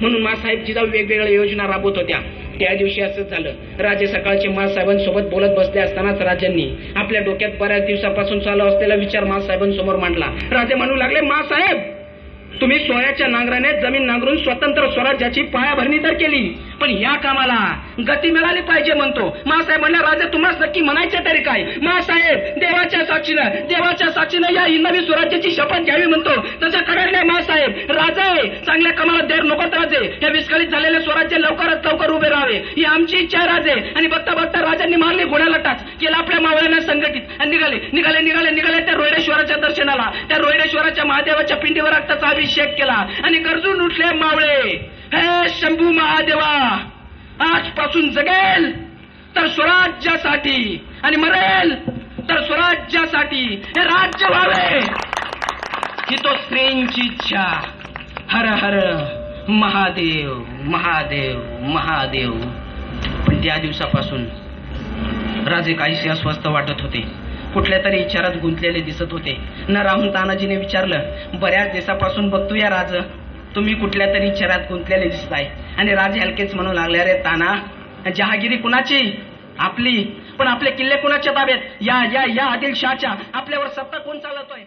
म्हणून मासाहेब जिजाऊ वेगवेगळ्या योजना राबवत होत्या. त्या दिवशी असंच झालं. राजे सकाळचे मासाहेबांसोबत बोलत बसले असतानाच राजांनी आपल्या डोक्यात बऱ्याच दिवसापासून चालू असलेला विचार मासाहेबांसमोर मांडला. राजे म्हणू लागले मासाहेब तुम्ही सोयाच्या नांगराने जमीन नांगरून स्वतंत्र स्वराज्याची पायाभरणी तर केली पण या कामाला गती मिळाली पाहिजे म्हणतो. मासाहेब म्हणले राजा तुम्हाला नक्की म्हणायचे तरी काय? मासाहेब देवाच्या साक्षीनं देवाच्या साक्षीनं या नवी स्वराज्याची शपथ घ्यावी म्हणतो. तसं कडले मासाहेब राजा आहे. चांगल्या कामाला देर नको राजे या विस्कळीत झालेल्या स्वराज्य लवकरात लवकर उभे राहावे. ही आमची इच्छा राजे. आणि बघता बघता राजांनी मारली घोड्याला टाच. केला आपल्या मावळ्यांना संघटित. आणि निघाले निघाले निघाले निघाले त्या रोहिडेश्वराच्या दर्शनाला. त्या रोहिडेश्वराच्या महादेवाच्या पिंडीवर रक्ताचा अभिषेक केला. आणि गरजून उठले मावळे. हे शंभू महादेवा. आजपासून जगेल तर स्वराज्यासाठी. आणि मरेल तर स्वराज्यासाठी. हे राज्य व्हावे. ही स्त्रींची इच्छा हर हर महादेव महादेव महादेव. पण त्या दिवसापासून राजे काहीसे अस्वस्थ वाटत होते. कुठल्या तरी विचारात गुंतलेले दिसत होते. न राहून तानाजीने विचारलं बऱ्याच दिवसापासून बघतोय राज तुम्ही कुठल्या तरी विचारात गुंतलेले दिसत आहे आणि राजे हलकेच म्हणू लागले अरे ताना जहागिरी कुणाची? आपली. पण आपले किल्ले कुणाच्या ताब्यात? या या या आदिलशहाच्या. आपल्यावर सत्ता कोण चालवतोय?